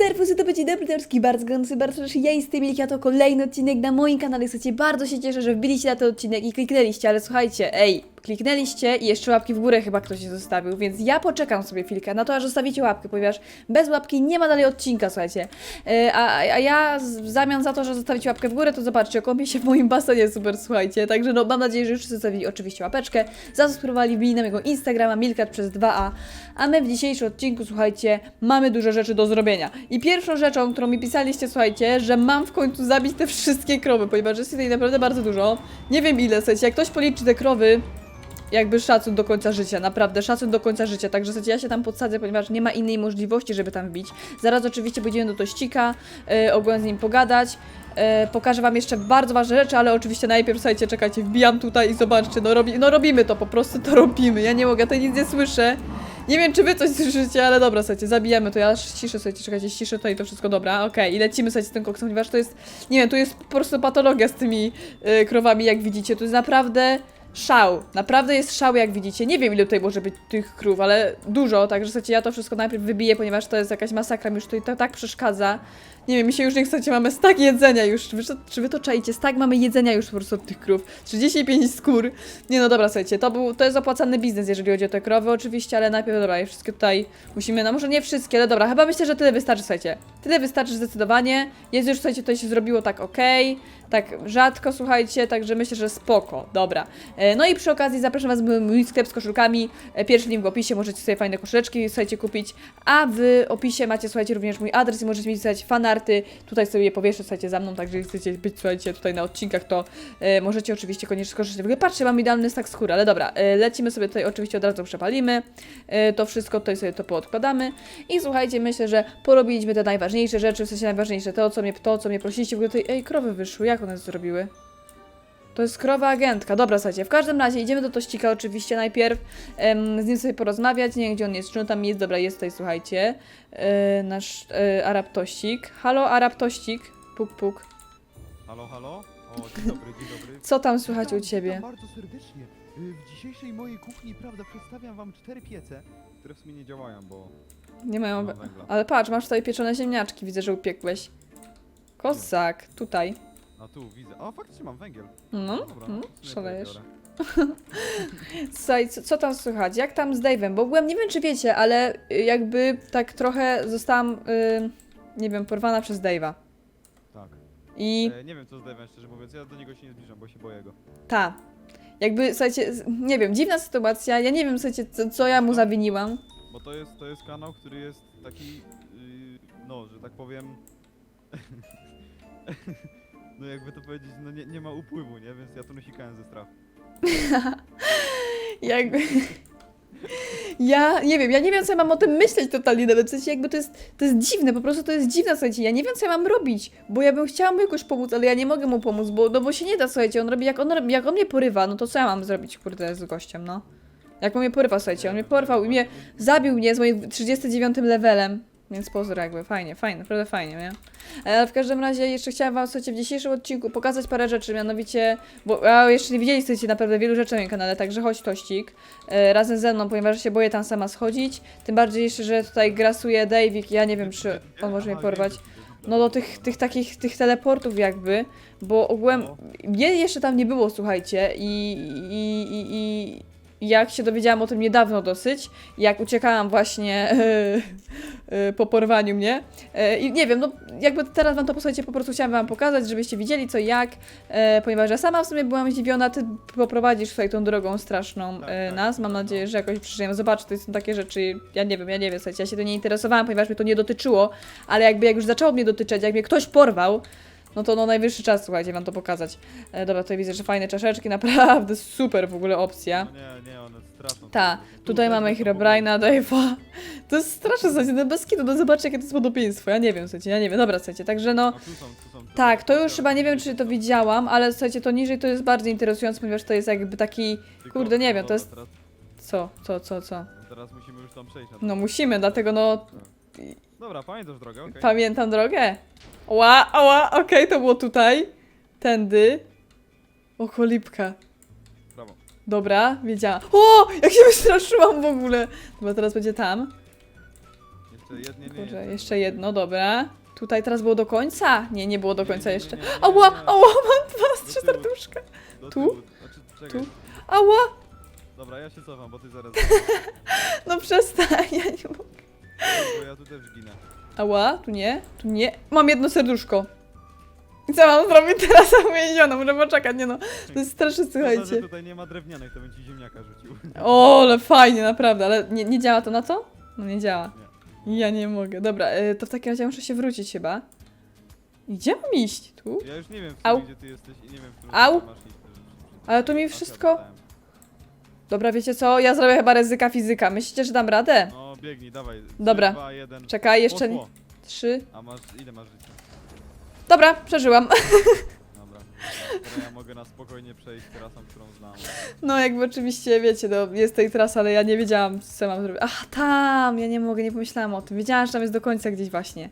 Serwus, to będzie dobry bardzo gorący, bardzo proszę, ja jestem Milka, to kolejny odcinek na moim kanale, słuchajcie, bardzo się cieszę, że wbiliście na ten odcinek i kliknęliście, ale słuchajcie, ej, kliknęliście i jeszcze łapki w górę chyba ktoś nie zostawił, więc ja poczekam sobie chwilkę na to, aż zostawicie łapkę, ponieważ bez łapki nie ma dalej odcinka, słuchajcie, E, a, a ja w zamian za to, że zostawicie łapkę w górę, to zobaczcie, kąpię się w moim basenie, super, słuchajcie, także no mam nadzieję, że już wszyscy zostawili oczywiście łapeczkę, zasubskrybowali, wbili na mojego Instagrama, Milkat przez 2a, a my w dzisiejszym odcinku, słuchajcie, mamy dużo rzeczy do zrobienia. I pierwszą rzeczą, którą mi pisaliście, słuchajcie, że mam w końcu zabić te wszystkie krowy, ponieważ jest tutaj naprawdę bardzo dużo. Nie wiem ile, słuchajcie, jak ktoś policzy te krowy, jakby szacun do końca życia, naprawdę szacun do końca życia. Także ja się tam podsadzę, ponieważ nie ma innej możliwości, żeby tam wbić. Zaraz oczywiście pójdziemy do Tościka, yy, ogólnie z nim pogadać. E, pokażę wam jeszcze bardzo ważne rzeczy, ale oczywiście najpierw, słuchajcie, czekajcie, wbijam tutaj i zobaczcie, no, robi, no robimy to, po prostu to robimy. Ja nie mogę, to nic nie słyszę. Nie wiem, czy wy coś słyszycie, ale dobra, słuchajcie, zabijamy to. Ja aż ciszę, słuchajcie, czekajcie, ciszę to i to wszystko dobra. Okej, i lecimy, słuchajcie, z tym koksem, ponieważ to jest, nie wiem, tu jest po prostu patologia z tymi y, krowami, jak widzicie. To jest naprawdę szał. Naprawdę jest szał, jak widzicie. Nie wiem, ile tutaj może być tych krów, ale dużo, także słuchajcie, ja to wszystko najpierw wybiję, ponieważ to jest jakaś masakra, mi już tutaj to tak przeszkadza. Nie wiem, mi się już nie chcecie, mamy stak jedzenia już. Czy wy, to- czy wy to czaicie? Stak mamy jedzenia już po prostu od tych krów. 35 skór. Nie no dobra, słuchajcie, to, był, to jest opłacalny biznes, jeżeli chodzi o te krowy oczywiście, ale najpierw dobra, wszystkie tutaj musimy, no może nie wszystkie, ale dobra, chyba myślę, że tyle wystarczy, słuchajcie. Tyle wystarczy zdecydowanie. Jest już, słuchajcie, tutaj się zrobiło tak okej, tak rzadko, słuchajcie, także myślę, że spoko, dobra. E, No i przy okazji zapraszam was na mój sklep z koszulkami. E, Pierwszy link w opisie, możecie sobie fajne koszuleczki, słuchajcie, kupić. A w opisie macie, słuchajcie, również mój adres i możecie mi pisać fanarty. Tutaj sobie powieszę, słuchajcie, za mną, także jeśli chcecie być, słuchajcie, tutaj na odcinkach, to e, możecie oczywiście koniecznie skorzystać. W ogóle patrzcie, mam idealny stak skóry, ale dobra, e, lecimy sobie tutaj, oczywiście od razu przepalimy. E, to wszystko tutaj sobie to poodkładamy. I słuchajcie, myślę, że porobiliśmy te najważniejsze rzeczy, w sensie najważniejsze, to, co mnie, to, co mnie prosiliście. W ogóle tutaj, ej, krowy wyszły, jak one to zrobiły? To jest krowa agentka. Dobra, słuchajcie, w każdym razie idziemy do Tościka oczywiście najpierw, em, z nim sobie porozmawiać, nie wiem gdzie on jest, czy on tam jest, dobra, jest tutaj, słuchajcie, e, nasz e, Arab Tościk. Halo, Arab Tościk, puk, puk. Halo, halo? O, dzień dobry, dzień dobry. Co tam słychać u Witam, ciebie? Witam bardzo serdecznie. Y, W dzisiejszej mojej kuchni, prawda, przedstawiam wam cztery piece, które w sumie nie działają, bo Nie nie mają... mam węgla. Ale patrz, masz tutaj pieczone ziemniaczki, widzę, że upiekłeś. Kozak, tutaj. A tu widzę. A faktycznie mam węgiel. No, Dobra, no w sumie szalejesz. to Słuchaj, co, co tam słychać? Jak tam z Dave'em? Bo byłem, nie wiem czy wiecie, ale y, jakby tak trochę zostałam, y, nie wiem, porwana przez Dave'a. Tak. I E, nie wiem co z Dave'em, szczerze mówiąc, ja do niego się nie zbliżam, bo się boję go. ta. Jakby, słuchajcie, z- nie wiem, dziwna sytuacja, ja nie wiem, słuchajcie, co, co ja mu zawiniłam. Bo to jest, to jest kanał, który jest taki, yy, no, że tak powiem... no jakby to powiedzieć, no nie, nie ma upływu, nie? Więc ja to nasikałem ze strachu. Jakby... Ja nie wiem, ja nie wiem, co ja mam o tym myśleć totalnie nawet, w sensie jakby to jest, to jest dziwne, po prostu to jest dziwne, słuchajcie, ja nie wiem, co ja mam robić, bo ja bym chciała mu jakoś pomóc, ale ja nie mogę mu pomóc, bo, no bo się nie da, słuchajcie, on robi, jak on, jak on mnie porywa, no to co ja mam zrobić, kurde, z gościem, no? Jak on mnie porywa, słuchajcie, on mnie porwał i mnie zabił mnie z moim 39 levelem, więc pozdro jakby, fajnie, fajnie, naprawdę fajnie, nie? Ale w każdym razie jeszcze chciałam wam, słuchajcie, w dzisiejszym odcinku pokazać parę rzeczy, mianowicie, bo a, jeszcze nie widzieliście naprawdę wielu rzeczy na moim kanale, także chodź Tościk e, razem ze mną, ponieważ się boję tam sama schodzić, tym bardziej jeszcze, że tutaj grasuje Davik, ja nie wiem, czy on może mnie porwać. No do tych, tych takich, tych teleportów jakby, bo ogółem No. mnie jeszcze tam nie było, słuchajcie, i, i, i, i jak się dowiedziałam o tym niedawno dosyć, jak uciekałam właśnie e, po porwaniu mnie. E, I nie wiem, no jakby teraz wam to posłuchajcie, po prostu chciałam wam pokazać, żebyście widzieli co i jak, e, ponieważ ja sama w sumie byłam zdziwiona, ty poprowadzisz tutaj tą drogą straszną tak, nas, mam tak, nadzieję, no. że jakoś przeżyjemy. Zobacz, to są takie rzeczy, ja nie wiem, ja nie wiem, słuchajcie, ja się to nie interesowałam, ponieważ mnie to nie dotyczyło, ale jakby jak już zaczęło mnie dotyczyć, jak mnie ktoś porwał, no to no najwyższy czas, słuchajcie, wam to pokazać. E, dobra, tutaj widzę, że fajne czaszeczki, naprawdę super w ogóle opcja. No nie, nie, one straszną. Ta, Tu tutaj mamy jest Herobrine'a, Dave'a. To jest straszne, słuchajcie, no bez kitu, no zobaczcie, jakie to jest podobieństwo. Ja nie wiem, słuchajcie, ja nie wiem. Dobra, słuchajcie, także no... Tu są, tu są. Tak, to już chyba nie wiem, czy to widziałam, ale słuchajcie, to niżej to jest bardzo interesujące, ponieważ to jest jakby taki... Kurde, nie wiem, no to jest- Teraz, Co, co, co, co? teraz musimy już tam przejść. Na No musimy, dlatego no... Dobra, pamiętasz drogę, okej. Pamiętam drogę. Ła, ła, okej, to było tutaj. Tędy. O, cholipka. Brawo. Dobra, wiedziałam. O, jak się wystraszyłam w ogóle. Dobra, teraz będzie tam. Jeszcze jednie, nie, Kurczę, nie, jeszcze jedno, dobra. Tutaj teraz było do końca? Nie, nie było do Nie, końca nie, nie, jeszcze. nie, nie, nie, Ała, nie. ała, mam dwa, trzy tyłu. serduszka. Do tu? tyłu. Znaczy, czekaj. Tu? Ała, Dobra, ja się cofam, bo ty zaraz... no przestań, ja nie mogę. Bo ja tu też ginę. Ała, tu nie, tu nie. Mam jedno serduszko. I co mam zrobić teraz uwięziona? Muszę poczekać, nie no. To jest straszne, Szkoda, że słuchajcie. tutaj nie ma drewnianych, to bym ci ziemniaka rzucił. O, ale fajnie, naprawdę, ale nie, nie działa to na to? No nie działa. Ja nie mogę. Dobra, y, to w takim razie muszę się wrócić chyba. Gdzie mam iść? Tu? Ja już nie wiem, w Au. sumie, gdzie ty jesteś i nie wiem, w którym Au. masz. Ale tu mi wszystko... Dobra, wiecie co? Ja zrobię chyba ryzyka fizyka. Myślicie, że dam radę? No, biegnij, dawaj. Dobra. 3, 2, 1. Czekaj, jeszcze. Poszło. Trzy. A masz, ile masz życia? Dobra, przeżyłam. Dobra. Teraz ja mogę na spokojnie przejść trasą, którą znam. No jakby oczywiście, wiecie, no, jest tej trasa, ale ja nie wiedziałam, co mam zrobić. Ach, tam! Ja nie mogę, nie pomyślałam o tym. Wiedziałam, że tam jest do końca gdzieś właśnie.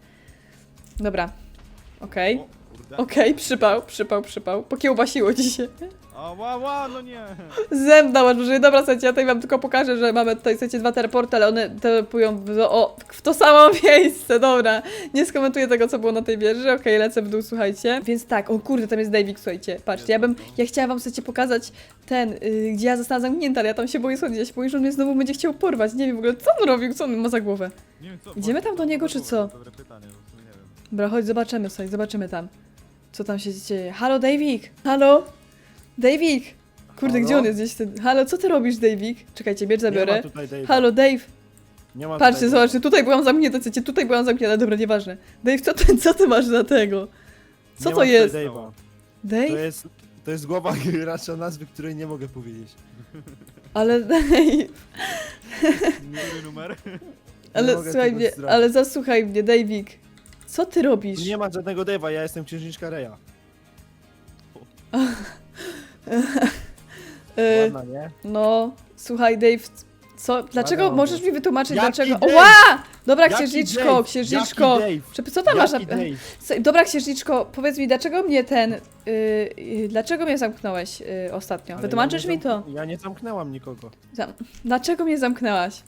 Dobra. Okej. O. Okej, przypał, przypał, przypał. Pokiełbasiło ci się. A, ła, ła, no nie. Zemdał, aż że dobra, słuchajcie, ja tutaj wam tylko pokażę, że mamy tutaj, słuchajcie, dwa teleporty, ale one telepują w, o, w to samo miejsce, dobra. Nie skomentuję tego, co było na tej wieży, okej, lecę w dół, słuchajcie. Więc tak, o kurde, tam jest Davik, słuchajcie, patrzcie, ja bym, ja chciałam wam, słuchajcie, pokazać ten, y, gdzie ja zostałam zamknięta, ale ja tam się boję schodzić, ja się boję, że on mnie znowu będzie chciał porwać, nie wiem w ogóle, co on robił, co on ma za głowę. nie wiem, co, Idziemy tam do niego, czy co? Dobre pytanie, bo w sumie nie wiem. Dobra, chodź, zobaczymy sobie, zobaczymy tam, co tam się dzieje. Halo, Davik, halo? Davik! Kurde, Halo? gdzie on jest gdzieś ten... Halo, co ty robisz, Davik? Czekajcie, bierz Nie ma zabiorę. tutaj Dave'a. Halo, Dave! Nie ma Patrzcie, tutaj zobaczcie, tutaj byłam zamknięta, chcecie, tutaj byłam zamknięta, dobra, nieważne. Dave, co ty, co ty masz na tego? Co Nie to ma tutaj jest? Dave'a. To Dave? jest, to jest głowa gracza nazwy, której nie mogę powiedzieć. Ale Dave, numer? ale mogę słuchaj tego mnie, ale zasłuchaj mnie, Davik. Co ty robisz? Nie ma żadnego Dave'a, ja jestem księżniczka Reja. E, Ładna, nie? no, słuchaj, Dave, co, dlaczego, Ładna możesz mi wytłumaczyć, Jaki dlaczego... Dave? Ła! Dobra, Jaki księżniczko, Dave? księżniczko. Jaki Dave? Co tam masz na... Jaki Dave? Słuchaj, Dobra, księżniczko, powiedz mi, dlaczego mnie ten... y, y, dlaczego mnie zamknąłeś y, ostatnio? Ale Wytłumaczysz ja nie mi to? zamk- Ja nie zamknęłam nikogo. Zam dlaczego mnie zamknęłaś?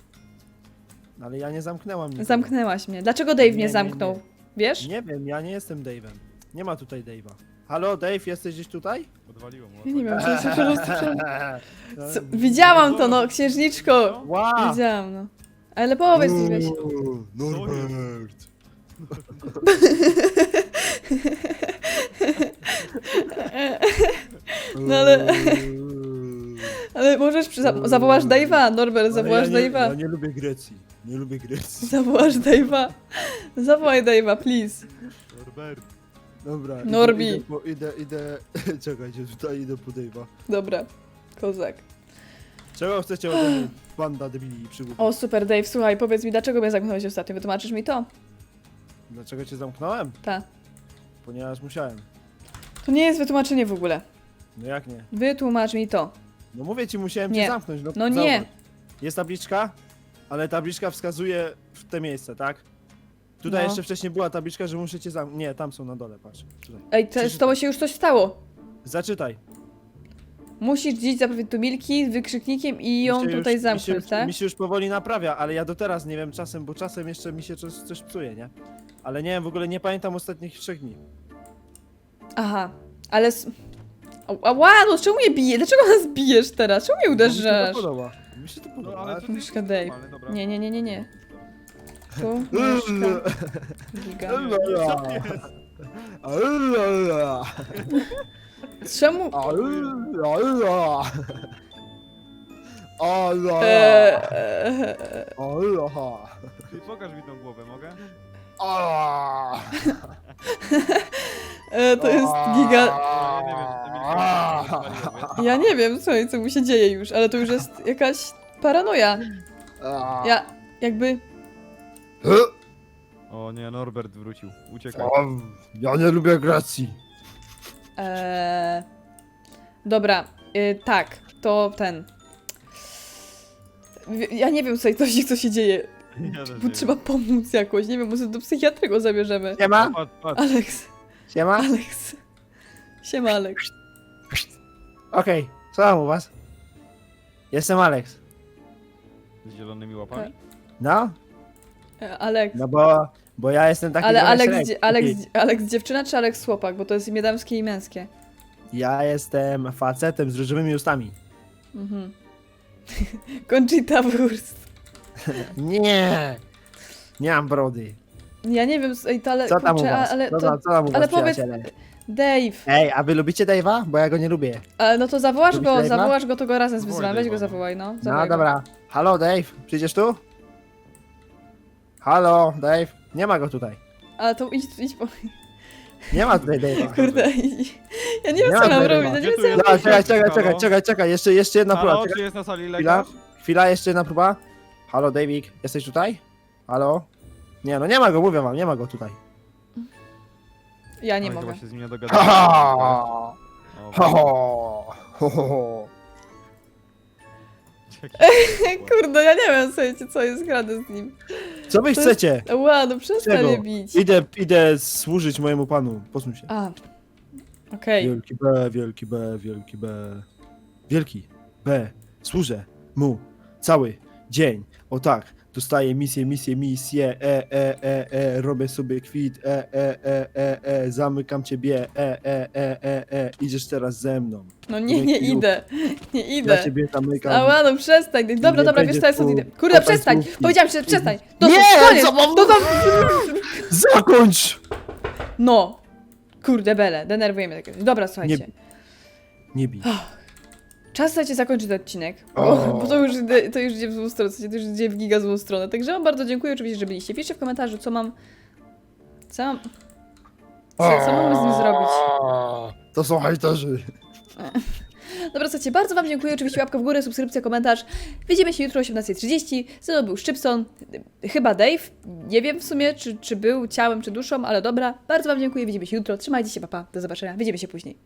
Ale ja nie zamknęłam nikogo. Zamknęłaś mnie. Dlaczego Dave Nie, mnie nie, zamknął? nie. Wiesz? Nie wiem, ja nie jestem Dave'em. Nie ma tutaj Dave'a. Halo, Dave, jesteś gdzieś tutaj? Odwaliło mu. Ja nie wiem, czy jest Co? Widziałam to, no, księżniczko! Ła! Widziałam, no. Ale powiedz mi, weź. Uuu, Norbert! No ale- Uuu. Ale możesz, przy, za, zawołasz Dave'a, Norbert, Ale zawołasz ja nie, Dave'a. Ja nie lubię Grecji. Nie lubię Grecji. Zawołasz Dave'a. Zawołaj Dave'a, please. Norbert. Dobra. Norbi. Idę, idę, po, idę, idę czekajcie, tutaj idę po Dave'a. Dobra, kozak. Czego chcecie ode mnie, banda debili i przygód? O, super, Dave, słuchaj, powiedz mi, dlaczego mnie zamknąłeś ostatnio? Wytłumaczysz mi to? Dlaczego cię zamknąłem? Ta. Ponieważ musiałem. To nie jest wytłumaczenie w ogóle. No jak nie? Wytłumacz mi to. No mówię ci, musiałem Nie. cię zamknąć. No, No nie. zobacz. Jest tabliczka, ale tabliczka wskazuje w te miejsce, tak? Tutaj No. jeszcze wcześniej była tabliczka, że muszę cię zamknąć. Nie, tam są na dole, patrz. Tutaj. Ej, to, z tobą się już coś stało. Zaczytaj. Musisz dziś zapowiedź tu Milki z wykrzyknikiem i ją Mi się tutaj już, zamknąć, mi się, tak? Mi się już powoli naprawia, ale ja do teraz nie wiem czasem, bo czasem jeszcze mi się coś, coś psuje, nie? Ale nie wiem, w ogóle nie pamiętam ostatnich trzech dni. Aha, ale... s- Ała, no czemu mnie bije? Dlaczego nas bijesz teraz? Czemu mnie Bo Mi się uderzasz? podoba. Mi się to No podoba. ale to Myszka jesteś Dave. dobra. Nie, nie, nie, nie, nie. Tu, myszka, giga. Co jest? Czemu... Allah. Eee, Allah. Ty pokaż mi tą głowę, mogę? Allah. e, to jest giga... Ja nie wiem, Emilka, co się odwaliło, wiesz? Ja nie wiem, słuchaj, co mu się dzieje już, ale to już jest jakaś paranoja. Ja jakby... O nie, Norbert wrócił. Uciekaj. Ja nie lubię Grecji. Eee, dobra, y, tak, to ten... Ja nie wiem, słuchaj, co się, co się dzieje. Ja też Bo nie trzeba pomóc jakoś, nie wiem, może do psychiatry go zabierzemy. Siema. wiem. Patrz, Siema. Alex. Siema, Alex. Okej, co tam u was? Jestem Alex. Z zielonymi łapami? No? E, Aleks. No bo, bo ja jestem taki Ale trochę Aleks, średni. dzie- Aleks, Aleks dziewczyna czy Aleks chłopak? Bo to jest imię damskie i męskie. Ja jestem facetem z różowymi ustami. Mhm. Conchita Wurst. Nie! Nie mam brody. Ja nie wiem, ej, to ale, Co tam u kurczę, a- was? ale co, to, tam, co tam u ale was, powiedz, przyjaciele? Dave, Ej, a wy lubicie Dave'a? Bo ja go nie lubię. ale no to zawołasz Lubisz go, Dave'a? zawołasz go, to go razem Zawołaj zwyzywam, weź go no. zawołaj, no. No zawołaj go. dobra. Halo Dave, przyjdziesz tu? Halo Dave, nie ma go tutaj. Ale to idź, idź po... Nie ma tutaj Dave'a. Kurde, idź. ja nie wiem Nie co ma mam Dave'a. robić, ja nie Gdzie wiem tu co mam jest? robić. Dobra, czekaj, czekaj, czekaj, czekaj, czekaj, jeszcze, jeszcze jedna próba. Halo, Czekaj, czy jest na sali chwila, lekarz? chwila, jeszcze jedna próba. Halo Davik, jesteś tutaj? Halo? Nie, no nie ma go, mówię wam, nie ma go tutaj. Ja nie Oj, mogę. Chyba się z nim nie dogadałem. Ha, O, ha, ho, ho, ho. Kurde, ja nie wiem, słuchajcie, co jest grane z nim. Co wy To chcecie? Ła, no przestań Czego? mnie bić. Idę, idę służyć mojemu panu. Posuń się. A, okej. Wielki B, wielki B, wielki B. Wielki B. Służę mu cały dzień. O tak, dostaję misję, misję, misję. E, e, e, e, robię sobie kwit. E, e, e, e, e, zamykam ciebie. E, e, e, e, e. Idziesz teraz ze mną. No nie, nie Dzięki, idę. Nie Ja idę. ciebie zamykam. Ała, no przestań. Dobra, Nie dobra, będzie wiesz co, ja stąd idę. Kurde, kopać przestań. główki. Powiedziałam ci, że przestań. Dosyć, Nie, koniec. co mam-. Zakończ! No. Kurde, bele, denerwuje mnie takie. Dobra, słuchajcie. Nie bij. Czas słuchajcie zakończyć ten odcinek, bo, bo to, już, idzie- to już idzie w złą stronę, to już idzie w giga złą stronę. Także wam bardzo dziękuję oczywiście, że byliście. Piszcie w komentarzu, co mam... Co mam... Co, co mamy z nim zrobić? To są hejterzy. Dobra, słuchajcie, bardzo wam dziękuję. Oczywiście łapka w górę, subskrypcja, komentarz. Widzimy się jutro o 18.30. Ze mną był Szczypson, chyba Dave. Nie wiem w sumie, czy, czy był ciałem, czy duszą, ale dobra. Bardzo wam dziękuję. Widzimy się jutro. Trzymajcie się, papa. Do zobaczenia. Widzimy się później.